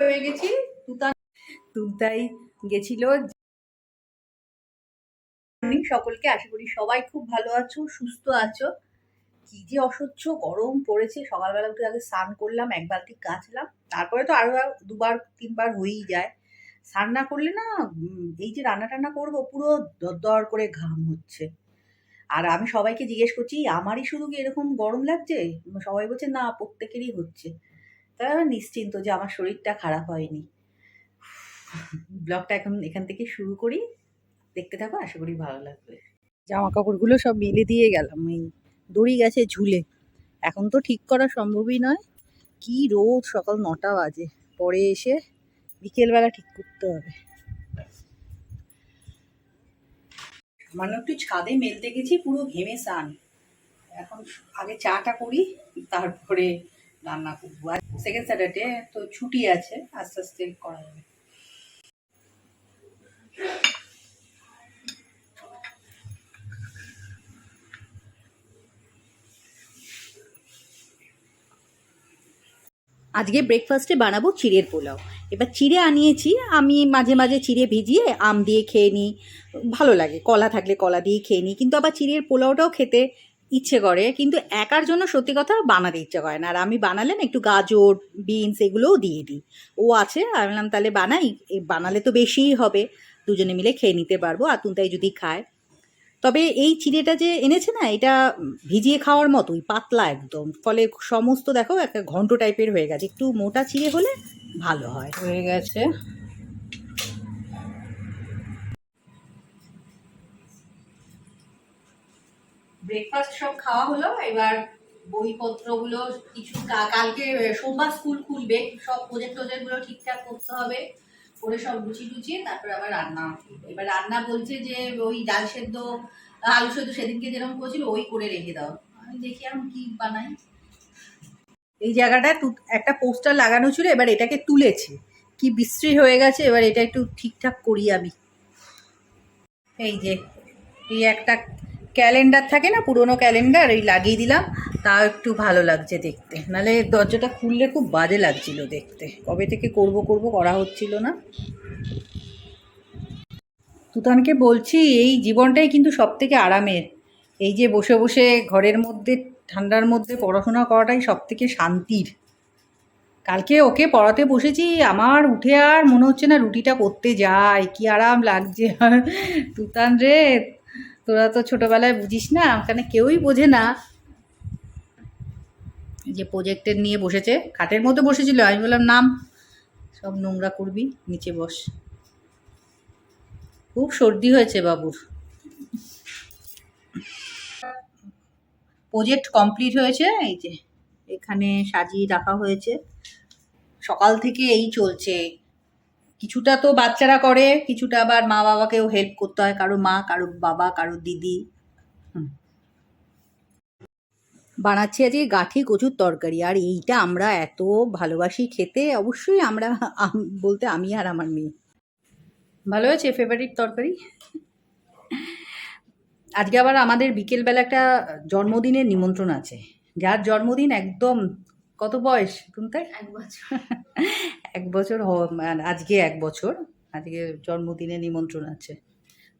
হয়ে গেছি। তুতা গেছিল। সকলকে, আশা করি সবাই খুব ভালো আছো, সুস্থ আছো। কি যে অসহ্য গরম পড়েছে। সকালবেলা উঠে আগে স্নান করলাম, এক বালতি কাচলাম তারপরে তো আরও দুবার, তিনবার হয়েই যায়। স্নান না করলে না এই যে রান্না টান্না করব, পুরো দর করে ঘাম হচ্ছে। আর আমি সবাইকে জিজ্ঞেস করছি আমারই শুধু কি এরকম গরম লাগছে? সবাই বলছে, না, প্রত্যেকেরই হচ্ছে। তাই আমি নিশ্চিন্ত যে আমার শরীরটা খারাপ হয়নি। ব্লগটা এখন এখান থেকে শুরু করি। দেখতে থাকো, আশা করি ভালো লাগবে। জামা কাপড়গুলো সব মেলে দিয়ে গেলাম, এই দড়ি গেছে ঝুলে। এখন তো ঠিক করা সম্ভবই নয়। কি রোদ, সকাল নটা বাজে। পরে এসে বিকেলবেলা ঠিক করতে হবে। সামান্য একটু ছাদে মেলতে গেছি, পুরো ঘেমে স্নান। এখন আগে চাটা করি, তারপরে রান্না করব। আর সেকেন্ড স্যাটারডে তো ছুটি আছে, আস্তে আস্তে করা যাবে। আজকে ব্রেকফাস্টে বানাবো চিড়ের পোলাও। এবার চিড়ে আনিয়েছি, আমি মাঝে মাঝে চিড়ে ভিজিয়ে আম দিয়ে খেয়ে নিই। ভালো লাগে, কলা থাকলে কলা দিয়ে খেয়ে নিই, কিন্তু আবার চিড়ের পোলাওটাও খেতে ইচ্ছে করে, কিন্তু একার জন্য সত্যি কথা বানাতে ইচ্ছে করে না। আর আমি বানালে না একটু গাজর, বিনস এগুলোও দিয়ে দিই। ও আছে, আমি বললাম, তাহলে বানাই। বানালে তো বেশিই হবে। দুজনে মিলে খেয়ে নিতে পারব আর তুনতাই যদি খায়। তবে এই চিড়েটা যে এনেছে না, এটা ভিজিয়ে খাওয়ার মতোই, পাতলা একদম। ফলে সমস্ত, দেখো, একটা ঘন্ট টাইপের হয়ে গেছে। একটু মোটা চিড়ে হলে ভালো হয়। হয়ে গেছে। ব্রেকফাস্ট সব খাওয়া হলো, এবার বইপত্রগুলো কিছু কালকে সোমবার স্কুল খুলবে, সব প্রজেক্ট টজেক্টগুলো ঠিকঠাক করতে হবে, করে সব গুছিয়ে টুচিয়ে তারপরে আবার রান্না এবার রান্না বলছে যে, ওই ডাল সেদ্ধ, আলু সেদ্ধ সেদিনকে যেরকম করেছিল, ওই করে রেখে দাও। আমি দেখি এখন কি বানাই। এই জায়গাটায় একটা পোস্টার লাগানো ছিল, এবার এটাকে তুলেছে। কি বিশ্রী হয়ে গেছে, এবার এটা একটু ঠিকঠাক করি আমি। এই যে, এই একটা ক্যালেন্ডার থাকে না, পুরোনো ক্যালেন্ডার ওই লাগিয়ে দিলাম। তাও একটু ভালো লাগছে দেখতে। নাহলে দরজাটা খুললে খুব বাজে লাগছিল দেখতে। কবে থেকে করব করব করা হচ্ছিল না। তুতানকে বলছি, এই জীবনটাই কিন্তু সব থেকে আরামের। এই যে বসে বসে ঘরের মধ্যে, ঠান্ডার মধ্যে পড়াশোনা করাটাই সব থেকে শান্তির। কালকে ওকে পড়াতে বসেছি, আমার উঠে আর মনে হচ্ছে না রুটিটা করতে যায় কি আরাম লাগছে। তুতান রে তোরা তো ছোটবেলায় বুঝিস না, ওখানে কেউই বোঝে না। যে প্রজেক্টের নিয়ে বসেছে, খাটের মধ্যে বসেছিল, আমি বললাম, নাম, সব নোংরা করবি, নিচে বস। খুব সর্দি হয়েছে বাবুর। প্রজেক্ট কমপ্লিট হয়েছে, এই যে এখানে সাজিয়ে রাখা হয়েছে। সকাল থেকে এই চলছে। কিছুটা তো বাচ্চারা করে কিছুটা আবার মা বাবাকেও হেল্প করতে হয় কারও মা কারও বাবা কারও দিদি। বানাচ্ছি আজকে গাঠি কচুর তরকারি আর এইটা আমরা এত ভালোবাসি খেতে অবশ্যই আমরা বলতে আমি আর আমার মেয়ে। ভালো হয়েছে ফেভারিট তরকারি? আজকে আবার আমাদের বিকেলবেলা একটা জন্মদিনের নিমন্ত্রণ আছে যার জন্মদিন একদম কত বয়স তুমি এক বছর। এক বছর মানে আজকে এক বছর আজকে জন্মদিনে নিমন্ত্রণ আছে।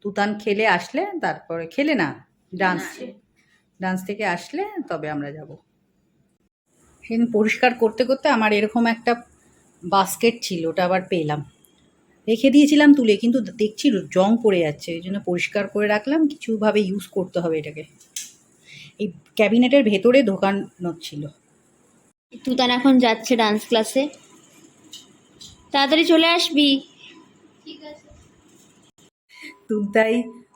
তুতান খেলে আসলে তারপরে খেলে না ডান্স ডান্স থেকে আসলে তবে আমরা যাব। সেদিন পরিষ্কার করতে করতে আমার এরকম একটা বাস্কেট ছিল ওটা আবার পেলাম। রেখে দিয়েছিলাম তুলে কিন্তু দেখছি জং পড়ে যাচ্ছে এই জন্য পরিষ্কার করে রাখলাম কিছুভাবে ইউজ করতে হবে এটাকে। এই ক্যাবিনেটের ভেতরে ঢোকানো ছিল। তুতান এখন যাচ্ছে ডান্স ক্লাসে তাড়াতাড়ি চলে আসবি। ঠিক আছে তুমতাই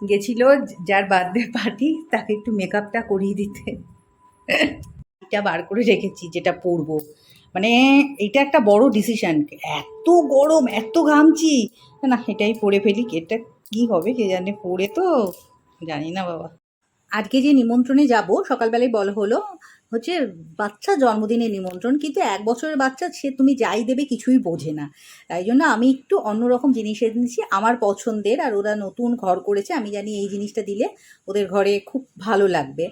গেছিল যার বার্থডে পার্টি, তাকে একটু মেকআপটা করিয়ে দিতে। এটা বার করে রেখেছি, যেটা পরবো। মানে এটা একটা বড় ডিসিশন এত গরম, এত ঘামছি। না, এটাই পরে ফেলি, এটা কি হবে কে জানে, পরে তো জানি না বাবা। আজকে যে নিমন্ত্রণে যাব, সকালবেলায় বলা হলো হচ্ছে বাচ্চা জন্মদিনে নিমন্ত্রণ, কিন্তু এক বছরের বাচ্চা সে তুমি যাই দেবে কিছুই বোঝে না। তাই জন্য আমি একটু অন্যরকম জিনিস এনেছি আমার পছন্দের, আর ওরা নতুন ঘর করেছে, আমি জানি এই জিনিসটা দিলে ওদের ঘরে খুব ভালো লাগবে।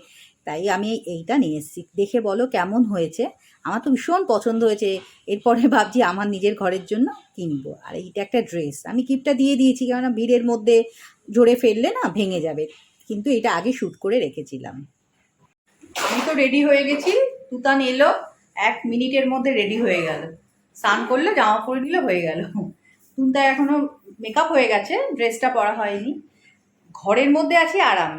তাই আমি এইটা নিয়ে এসেছি। দেখে বলো কেমন হয়েছে? আমার তো ভীষণ পছন্দ হয়েছে। এরপরে ভাবছি আমার নিজের ঘরের জন্য কিনবো। আর এইটা একটা ড্রেস। আমি কিপটা দিয়ে দিয়েছি, কেননা ভিড়ের মধ্যে জোরে ফেললে না ভেঙে যাবে। কিন্তু এটা আগে শ্যুট করে রেখেছিলাম। আমি তো রেডি হয়ে গেছি। তুতান এলো, এক মিনিটের মধ্যে রেডি হয়ে গেল। স্নান করলে, জামা পরে নিলে, হয়ে গেল। তুনতা এখনও মেকআপ হয়ে গেছে ড্রেসটা পরা হয়নি। ঘরের মধ্যে আছি, আরাম।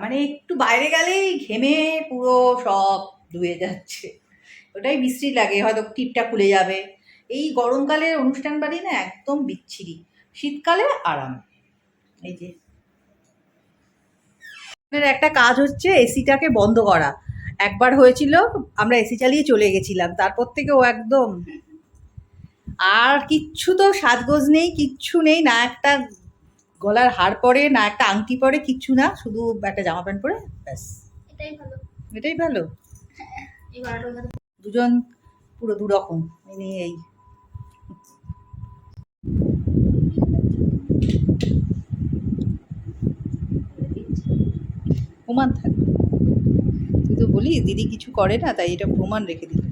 মানে একটু বাইরে গেলেই ঘেমে পুরো সব ধুয়ে যাচ্ছে। ওটাই বিশ্রী লাগে, হয়তো টিপটা খুলে যাবে। এই গরমকালে অনুষ্ঠান বাড়ি না একদম বিচ্ছিরি। শীতকালে আরাম। এই যে। একটা কাজ হচ্ছে এসিটাকে বন্ধ করা। একবার হয়েছিল আমরা এসি চালিয়ে চলে গেছিলাম তারপর থেকে ও একদম আর কিচ্ছু তো সাজগোজ নেই কিচ্ছু নেই না একটা গলার হার পরে না একটা আংটি পরে কিচ্ছু না শুধু একটা জামা প্যান্ট পরে ব্যাস। এটাই ভালো। এটাই ভালো। দুজন পুরো দুরকম এই প্রমাণ থাকবে। তুই তো বলি দিদি কিছু করে না তাই এটা প্রমাণ রেখে দিল।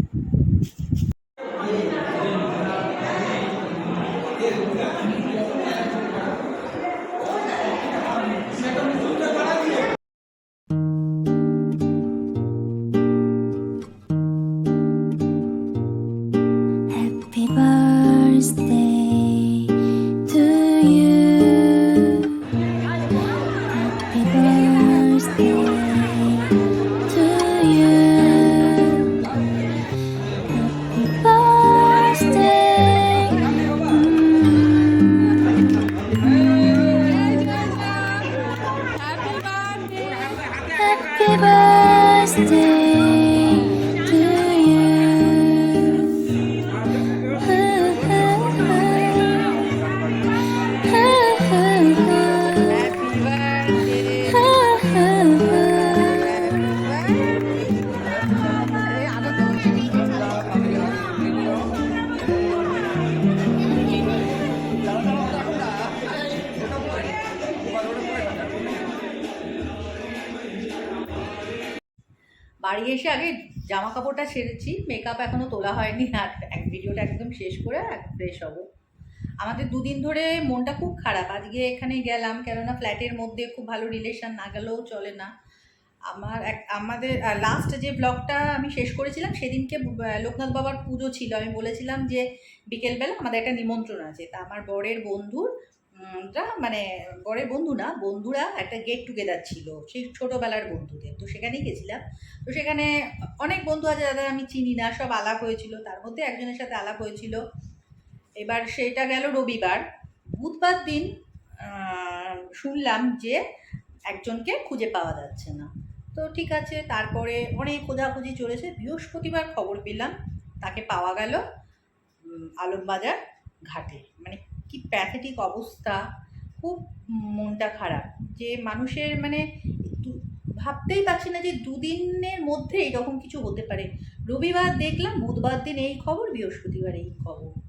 Birthday বাড়ি এসে আগে জামা কাপড়টা ছেড়েছি মেকআপ এখনও তোলা হয়নি, আর এক ভিডিওটা একদম শেষ করে ফ্রেশ হব। আমাদের দুদিন ধরে মনটা খুব খারাপ, আজকে এখানে গেলাম, কেননা ফ্ল্যাটের মধ্যে খুব ভালো রিলেশন না গেলেও চলে না। আমার এক, আমাদের লাস্ট যে ব্লগটা আমি শেষ করেছিলাম, সেদিনকে লোকনাথ বাবার পুজো ছিল। আমি বলেছিলাম যে বিকেলবেলা আমাদের একটা নিমন্ত্রণ আছে। তা আমার বরের বন্ধুর উম, মানে বরের বন্ধু না বন্ধুরা একটা গেট টুগেদার ছিল সেই ছোটোবেলার বন্ধুদের। তো সেখানেই গেছিলাম। তো সেখানে অনেক বন্ধু আছে যাদের আমি চিনি না সব আলাপ হয়েছিল। তার মধ্যে একজনের সাথে আলাপ হয়েছিল। এবার সেটা গেল রবিবার। বুধবার দিন শুনলাম যে একজনকে খুঁজে পাওয়া যাচ্ছে না। তো ঠিক আছে তারপরে অনেক খোঁজাখুঁজি চলেছে। বৃহস্পতিবার খবর পেলাম তাকে পাওয়া গেল আলমবাজার ঘাটে। মানে কি প্যাথেটিক অবস্থা, খুব মনটা খারাপ। যে মানুষের মানে ভাবতেই পারছি না যে দুদিনের মধ্যে এরকম কিছু হতে পারে। রবিবার দেখলাম, বুধবার দিন এই খবর, বৃহস্পতিবার এই খবর।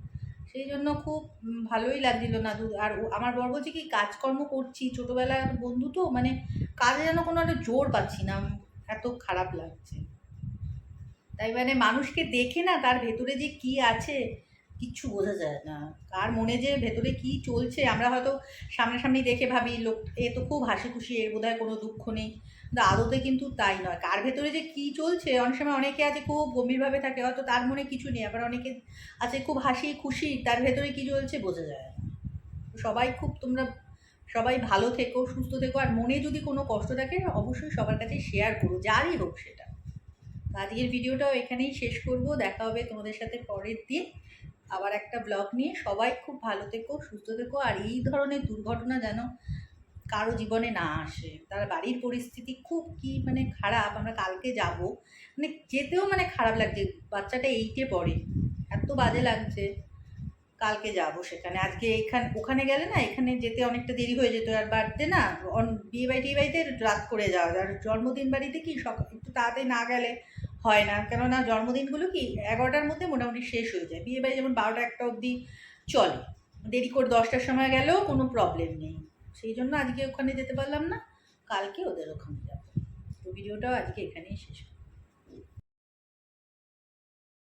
সেই জন্য খুব ভালোই লাগছিল না। দু- আর আমার বর বলছে কি, কাজকর্ম করছি, ছোটোবেলার বন্ধু তো মানে কাজে যেন কোনো একটা জোর পাচ্ছি না। এত খারাপ লাগছে। তাই মানে মানুষকে দেখে না তার ভেতরে যে কি আছে কিচ্ছু বোঝা যায় না। কার মনে যে ভেতরে কি চলছে, আমরা হয়তো সামনাসামনি দেখে ভাবি, লোক, এ তো খুব হাসি খুশি এর বোধহয় কোনো দুঃখ নেই। কিন্তু আদতে কিন্তু তাই নয়। কার ভেতরে যে কি চলছে, অনেক সময় অনেকে আছে খুব গম্ভীরভাবে থাকে, হয়তো তার মনে কিছু নেই, আবার অনেকে আছে খুব হাসি খুশি তার ভেতরে কি চলছে বোঝা যায় না। সবাই খুব, তোমরা সবাই ভালো থেকো, সুস্থ থেকো, আর মনে যদি কোনো কষ্ট থাকে, অবশ্যই সবার কাছে শেয়ার করো, যারই হোক সেটা। আজকের ভিডিওটাও এখানেই শেষ করব। দেখা হবে তোমাদের সাথে পরের দিন। আবার একটা ব্লগ নিয়ে সবাই খুব ভালো থেকো, সুস্থ থেকো, আর এই ধরনের দুর্ঘটনা যেন কারও জীবনে না আসে। তার বাড়ির পরিস্থিতি খুব কি মানে খারাপ, আমরা কালকে যাব। মানে যেতেও মানে খারাপ লাগছে, বাচ্চাটা এইটে পড়ে। এত বাজে লাগছে, কালকে যাব সেখানে। আজকে এখান, ওখানে গেলে না, এখানে যেতে অনেকটা দেরি হয়ে যেত, আর বাড়িতে না বিয়ে বাড়ি, টিয়ে বাড়িতে রাত করে যাওয়া আর জন্মদিন বাড়িতে কি সকাল একটু তাড়াতাড়ি না গেলে হয় না। কেননা জন্মদিনগুলো কি এগারোটার মধ্যে মোটামুটি শেষ হয়ে যায়। বিয়ে বাড়ি যেমন বারোটা একটা অবধি চলে। দেরি করে দশটার সময় গেলেও কোনো প্রবলেম নেই। সেই জন্য আজকে ওখানে যেতে পারলাম না। কালকে ওদের ওখানে যাব। তো ভিডিওটাও আজকে এখানেই শেষ